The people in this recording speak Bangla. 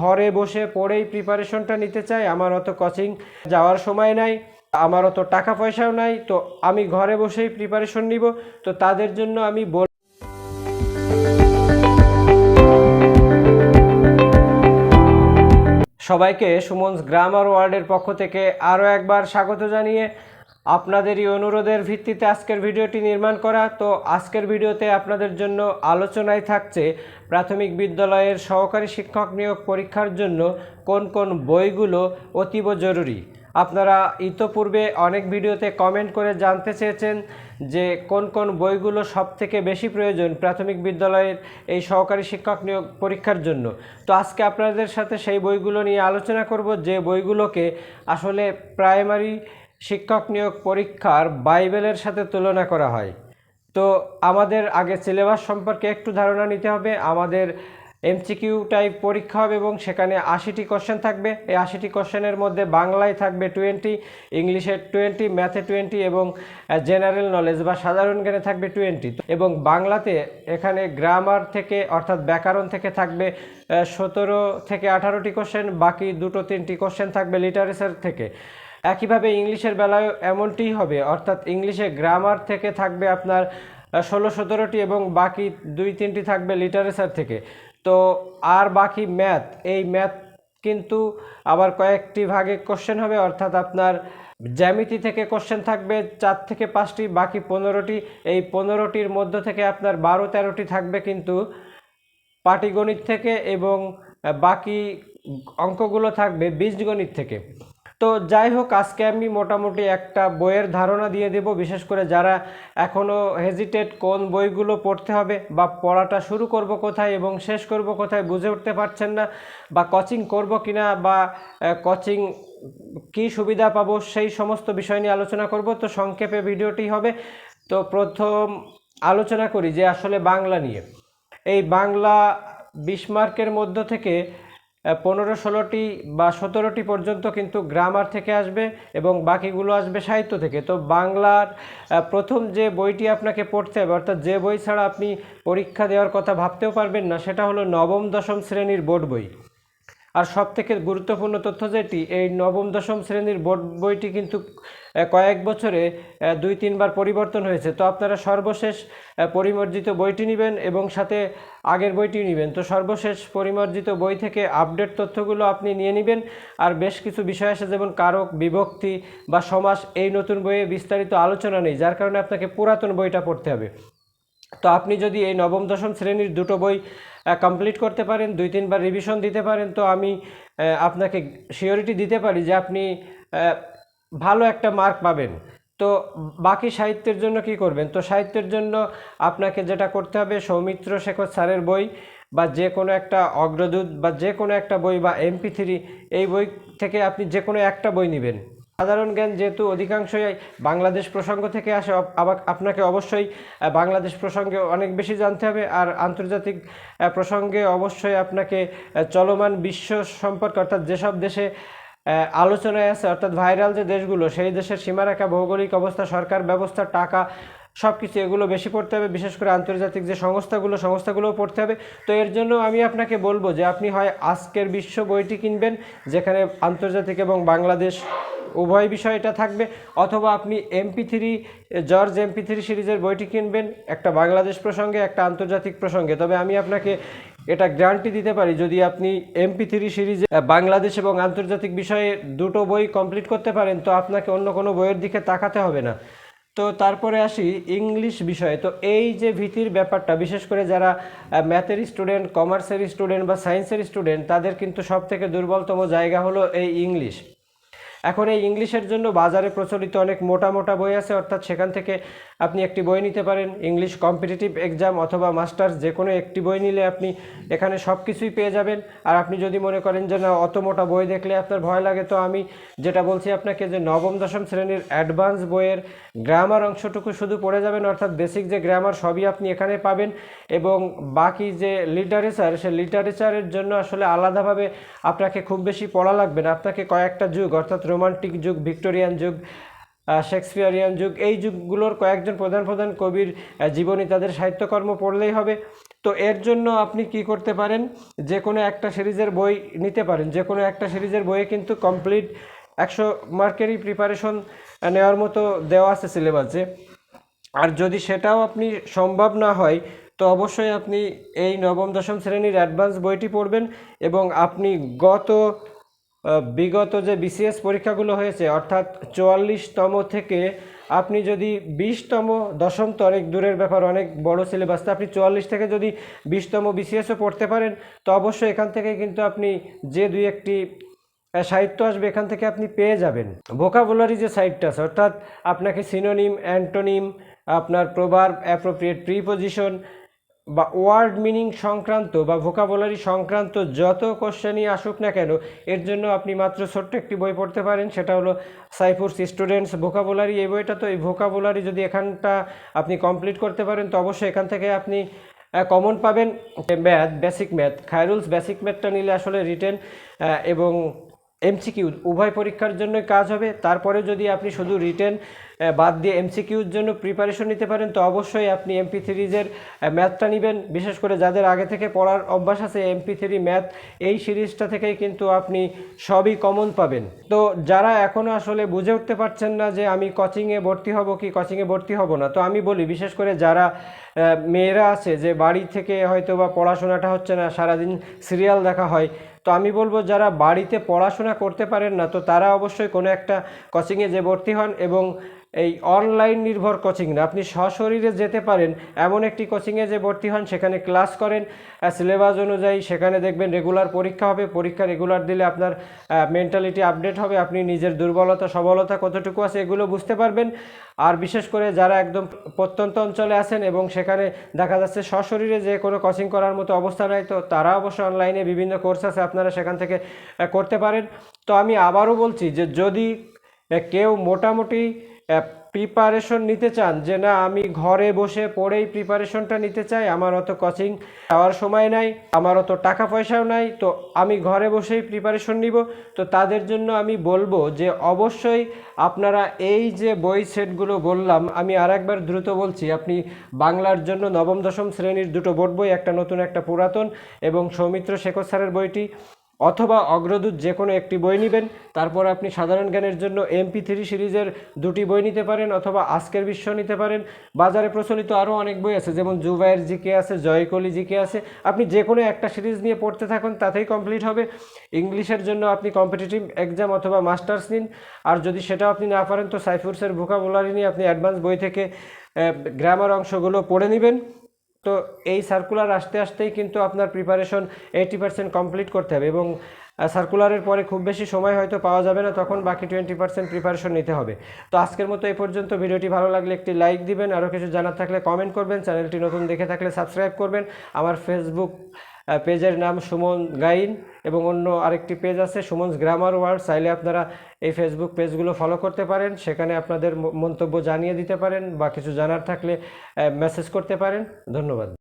ঘরে বসে পড়েই প্রিপারেশনটা নিতে চাই আমার অত কোচিং যাওয়ার সময় নাই, আমার অত টাকা পয়সাও নাই, তো আমি ঘরে বসেই প্রিপারেশন নিব। তো তাদের জন্য আমি বল সবাইকে সুমনস গ্রামার ওয়ার্ল্ডের পক্ষ থেকে আরও একবার স্বাগত জানিয়ে আপনাদেরই অনুরোধের ভিত্তিতে আজকের ভিডিওটি নির্মাণ করা। তো আজকের ভিডিওতে আপনাদের জন্য আলোচনায় থাকছে প্রাথমিক বিদ্যালয়ের সহকারী শিক্ষক নিয়োগ পরীক্ষার জন্য কোন কোন বইগুলো অতীব জরুরি। আপনারা ইতোপূর্বে অনেক ভিডিওতে কমেন্ট করে জানতে চেয়েছেন যে কোন কোন বইগুলো সব থেকে বেশি প্রয়োজন প্রাথমিক বিদ্যালয়ের এই সহকারী শিক্ষক নিয়োগ পরীক্ষার জন্য। তো আজকে আপনাদের সাথে সেই বইগুলো নিয়ে আলোচনা করব, যে বইগুলোকে আসলে প্রাইমারি শিক্ষক নিয়োগ পরীক্ষার বাইবেলের সাথে তুলনা করা হয়। তো আমাদের আগে সিলেবাস সম্পর্কে একটু ধারণা নিতে হবে। আমাদের এমসিকিউ টাইপ পরীক্ষা হবে এবং সেখানে আশিটি কোশ্চেন থাকবে। এই আশিটি কোশ্চেনের মধ্যে বাংলায় থাকবে টোয়েন্টি, ইংলিশে টোয়েন্টি, ম্যাথে টোয়েন্টি এবং জেনারেল নলেজ বা সাধারণ জ্ঞানে থাকবে টোয়েন্টি। এবং বাংলাতে এখানে গ্রামার থেকে অর্থাৎ ব্যাকরণ থেকে থাকবে সতেরো থেকে আঠারোটি কোশ্চেন, বাকি দুটো তিনটি কোশ্চেন থাকবে লিটারেচার থেকে। একইভাবে ইংলিশের বেলায় এমনটিই হবে। অর্থাৎ ইংলিশে গ্রামার থেকে থাকবে আপনার ষোলো সতেরোটি এবং বাকি দুই তিনটি থাকবে লিটারেচার থেকে। তো আর বাকি ম্যাথ, এই ম্যাথ কিন্তু আবার কয়েকটি ভাগে কোশ্চেন হবে। অর্থাৎ আপনার জ্যামিতি থেকে কোশ্চেন থাকবে, চার থেকে পাঁচটি, বাকি পনেরোটি। এই পনেরোটির মধ্য থেকে আপনার বারো তেরোটি থাকবে কিন্তু পাটিগণিত থেকে এবং বাকি অঙ্কগুলো থাকবে বীজগণিত থেকে। তো যাই হোক, আজকে আমি মোটামুটি একটা বইয়ের ধারণা দিয়ে দেব। বিশেষ করে যারা এখনও হেজিটেট কোন বইগুলো পড়তে হবে বা পড়াটা শুরু করব কোথায় এবং শেষ করব কোথায় বুঝে উঠতে পারছেন না বা কোচিং করব কিনা বা কোচিং কি সুবিধা পাবো সেই সমস্ত বিষয় নিয়ে আলোচনা করব। তো সংক্ষেপে ভিডিওটি হবে। তো প্রথম আলোচনা করি যে আসলে বাংলা নিয়ে। এই বাংলা বিশ মার্কের মধ্য থেকে পনেরো ষোলোটি বা সতেরোটি পর্যন্ত কিন্তু গ্রামার থেকে আসবে এবং বাকিগুলো আসবে সাহিত্য থেকে। তো বাংলার প্রথম যে বইটি আপনাকে পড়তে হবে, অর্থাৎ যে বই ছাড়া আপনি পরীক্ষা দেওয়ার কথা ভাবতেও পারবেন না, সেটা হলো নবম দশম শ্রেণির বোর্ড বই। আর সব থেকে গুরুত্বপূর্ণ তথ্য যেটি, এই নবম, দশম শ্রেণির বোর্ড বইটি কিন্তু কয়েক বছরে দুই, তিনবার পরিবর্তন হয়েছে। তো আপনারা সর্বশেষ পরিমার্জিত বইটি নেবেন এবং সাথে আগের বইটি নেবেন। তো সর্বশেষ পরিমার্জিত বই থেকে আপডেট তথ্যগুলো আপনি নিয়ে নেবেন। আর বেশ কিছু বিষয় আছে, যেমন কারক, বিভক্তি বা সমাস, এই নতুন বইয়ে বিস্তারিত আলোচনা নেই, যার কারণে আপনাকে পুরাতন বইটা পড়তে হবে। তো আপনি যদি এই নবম, দশম শ্রেণির দুটো বই কমপ্লিট করতে পারেন, দুই, তিনবার রিভিশন দিতে পারেন, তো আমি আপনাকে শিওরিটি দিতে পারি যে আপনি ভালো একটা মার্ক পাবেন। তো বাকি সাহিত্যের জন্য কি করবেন? তো সাহিত্যের জন্য আপনাকে যেটা করতে হবে, সৌমিত্র শেখর স্যারের বই বা যে কোনো একটা অগ্রদূত বা যে কোনো একটা বই বা এমপি থ্রি এই বই থেকে আপনি যে কোনো একটা বই নেবেন। সাধারণ জ্ঞান যেহেতু অধিকাংশই বাংলাদেশ প্রসঙ্গ থেকে আসে আপনাকে অবশ্যই বাংলাদেশ প্রসঙ্গে অনেক বেশি জানতে হবে আর আন্তর্জাতিক প্রসঙ্গে অবশ্যই আপনাকে চলমান বিশ্ব সম্পর্কে অর্থাৎ যেসব দেশে আলোচনায় আছে, অর্থাৎ ভাইরাল যে দেশগুলো, সেই দেশের সীমারেখা, ভৌগোলিক অবস্থা, সরকার ব্যবস্থা, টাকা সব কিছু এগুলো বেশি পড়তে হবে। বিশেষ করে আন্তর্জাতিক যে সংস্থাগুলো, সংস্থাগুলোও পড়তে হবে। তো এর জন্য আমি আপনাকে বলব যে আপনি হয় আজকের বিশ্ব বইটি কিনবেন, যেখানে আন্তর্জাতিক এবং বাংলাদেশ উভয় বিষয়টা থাকবে। অথবা আপনি MP three George MP three সিরিজের বইটি কিনবেন, একটা বাংলাদেশ প্রসঙ্গে, একটা আন্তর্জাতিক প্রসঙ্গে। তবে আমি আপনাকে এটা গ্যারান্টি দিতে পারি, যদি আপনি এমপি থ্রি সিরিজে বাংলাদেশ এবং আন্তর্জাতিক বিষয়ে দুটো বই কমপ্লিট করতে পারেন, তো আপনাকে অন্য কোনো বইয়ের দিকে তাকাতে হবে না। তো তারপরে আসি ইংলিশ বিষয়ে। তো এই যে ভীতির ব্যাপারটা, বিশেষ করে যারা ম্যাথের স্টুডেন্ট, কমার্সের স্টুডেন্ট বা সায়েন্সের স্টুডেন্ট, তাদের কিন্তু সব থেকে দুর্বলতম জায়গা হলো এই ইংলিশ। এখন এই ইংলিশের জন্য বাজারে প্রচলিত অনেক মোটা মোটা বই আছে অর্থাৎ সেখান থেকে আপনি একটি বই নিতে পারেন ইংলিশ কম্পিটিটিভ এক্সাম অথবা মাস্টার্স যে কোনো একটি বই নিলে আপনি এখানে সব কিছুই পেয়ে যাবেন। আর আপনি যদি মনে করেন যে না, অত মোটা বই দেখলে আপনার ভয় লাগে, তো আমি যেটা বলছি আপনাকে যে নবম, দশম শ্রেণির অ্যাডভান্স বইয়ের গ্রামার অংশটুকু শুধু পড়ে যাবেন, অর্থাৎ বেসিক যে গ্রামার সবই আপনি এখানে পাবেন। এবং বাকি যে লিটারেচার সে লিটারেচারের জন্য আসলে আলাদাভাবে আপনাকে খুব বেশি পড়া লাগবে না। আপনাকে কয়েকটা যুগ, অর্থাৎ রোমান্টিক যুগ ভিক্টোরিয়ান যুগ শেক্সপিয়ারিয়ান যুগ। এই যুগগুলোর কয়েকজন প্রধান প্রধান কবির জীবনী তাদের সাহিত্যকর্ম পড়লেই হবে। তো এর জন্য আপনি কি করতে পারেন? যে কোনো একটা সিরিজের বই নিতে পারেন। যে কোনো একটা সিরিজের বইয়ে কিন্তু কমপ্লিট একশো মার্কেরই প্রিপারেশন নেওয়ার মতো দেওয়া আছে সিলেবাসে আর যদি সেটাও আপনি সম্ভব না হয়, তো অবশ্যই আপনি এই নবম, দশম শ্রেণির অ্যাডভান্স বইটি পড়বেন এবং আপনি গত বিগত যে বিসিএস পরীক্ষাগুলো হয়েছে, অর্থাৎ চুয়াল্লিশতম থেকে আপনি যদি বিশতম, দশম তো অনেক দূরের ব্যাপার, অনেক বড় সিলেবাস তো আপনি চুয়াল্লিশ থেকে যদি বিশতম বিসিএসও পড়তে পারেন, তো অবশ্যই এখান থেকে কিন্তু আপনি যে দুই একটি সাহিত্য আসবে, এখান থেকে আপনি পেয়ে যাবেন। ভোকাবুলারি যে সাইটটা আছে, অর্থাৎ আপনাকে সিনোনিম অ্যান্টোনিম আপনার প্রভার অ্যাপ্রোপ্রিয়েট প্রিপোজিশন বা ওয়ার্ড মিনিং সংক্রান্ত বা ভোকাবুলারি সংক্রান্ত যত কোশ্চেনই আসুক না কেন, এর জন্য আপনি মাত্র ছোট্ট একটি বই পড়তে পারেন। সেটা হলো সাইফুরস স্টুডেন্টস ভোকাবুলারি। এই বইটা তো এই ভোকাবুলারি যদি এখানটা আপনি কমপ্লিট করতে পারেন, তো অবশ্যই এখান থেকে আপনি কমন পাবেন। Math, basic math, Khairul's basic ম্যাথটা নিলে আসলে রিটেন এবং এমসিকিউ উভয় পরীক্ষার জন্য কাজ হবে। তারপরে যদি আপনি শুধু রিটেন বাদ দিয়ে এমসিকিউর জন্য প্রিপারেশন নিতে পারেন, তো অবশ্যই আপনি এমপি থ্রিজের ম্যাথটা নেবেন। বিশেষ করে যাদের আগে থেকে পড়ার অভ্যাস আছে এমপি থ্রি ম্যাথ এই সিরিজটা থেকেই কিন্তু আপনি সবই কমন পাবেন। তো যারা এখনও আসলে বুঝে উঠতে পারছেন না যে আমি কোচিংয়ে ভর্তি হব কি কোচিংয়ে ভর্তি হব না, তো আমি বলি, বিশেষ করে যারা মেয়েরা আছে যে বাড়ি থেকে হয়তো বা পড়াশোনাটা হচ্ছে না, সারাদিন সিরিয়াল দেখা হয় তো আমি বলব, যারা বাড়িতে পড়াশোনা করতে পারেন না, তো তারা অবশ্যই কোনো একটা কোচিংয়ে যে ভর্তি হন এবং এই অনলাইন নির্ভর কোচিং না আপনি সশরীরে যেতে পারেন, এমন একটি কোচিংয়ে যে ভর্তি হন, সেখানে ক্লাস করেন সিলেবাস অনুযায়ী সেখানে দেখবেন রেগুলার পরীক্ষা হবে, পরীক্ষা রেগুলার দিলে আপনার মেন্টালিটি আপডেট হবে, আপনি নিজের দুর্বলতা, সবলতা কতটুকু আছে এগুলো বুঝতে পারবেন। আর বিশেষ করে যারা একদম প্রত্যন্ত অঞ্চলে আছেন এবং সেখানে দেখা যাচ্ছে সশরীরে যে কোনো কোচিং করার মতো অবস্থা নাই, তো তারা অবশ্য অনলাইনে বিভিন্ন কোর্স আছে, আপনারা সেখান থেকে করতে পারেন। তো আমি আবারও বলছি যে যদি কেউ মোটামুটি প্রিপারেশন নিতে চান, যে না, আমি ঘরে বসে পড়েই প্রিপারেশনটা নিতে চাই, আমার অত কোচিং যাওয়ার সময় নাই, আমার অত টাকা পয়সাও নাই, তো আমি ঘরে বসেই প্রিপারেশন নিব। তো তাদের জন্য আমি বলব যে, অবশ্যই আপনারা এই যে বই সেটগুলো বললাম, আমি আর একবার দ্রুত বলছি, আপনি বাংলার জন্য নবম, দশম শ্রেণির দুটো বোর্ড বই, একটা নতুন, একটা পুরাতন, এবং সৌমিত্র শেখর স্যারের বইটি অথবা অগ্রদূত যে কোনো একটি বই নেবেন। তারপর আপনি সাধারণ জ্ঞানের জন্য এমপি থ্রি সিরিজের দুটি বই নিতে পারেন অথবা আজকের বিশ্ব নিতে পারেন। বাজারে প্রচলিত আরও অনেক বই আছে, যেমন জুবাইয়ের জিকে আছে, জয়কলি জিকে আছে। আপনি যে কোনো একটা সিরিজ নিয়ে পড়তে থাকুন, তাতেই কমপ্লিট হবে। ইংলিশের জন্য আপনি কম্পিটিটিভ এক্সাম অথবা মাস্টার্স নিন। আর যদি সেটাও আপনি না পারেন, তো সাইফুরসের ভোকাবুলারি নিয়ে আপনি অ্যাডভান্স বই থেকে গ্রামার অংশগুলো পড়ে নেবেন। তো এই সার্কুলার আসতে আসতেই কিন্তু আপনার প্রিপারেশন এইটি পার্সেন্ট কমপ্লিট করতে হবে এবং সার্কুলারের পরে খুব বেশি সময় হয়তো পাওয়া যাবে না, তখন বাকি টোয়েন্টি পার্সেন্ট প্রিপারেশন নিতে হবে। তো আজকের মতো এই পর্যন্ত, ভিডিওটি ভালো লাগলে একটি লাইক দিবেন, আরও কিছু জানার থাকলে কমেন্ট করবেন, চ্যানেলটি নতুন দেখে থাকলে সাবস্ক্রাইব করবেন। আমার ফেসবুক পেজের নাম সুমন গাইন এবং অন্য আরেকটি পেজ আছে সুমনস গ্রামার ওয়ার্ড, চাইলে আপনারা এই ফেসবুক পেজগুলো ফলো করতে পারেন, সেখানে আপনাদের মন্তব্য জানিয়ে দিতে পারেন বা কিছু জানার থাকলে মেসেজ করতে পারেন। ধন্যবাদ।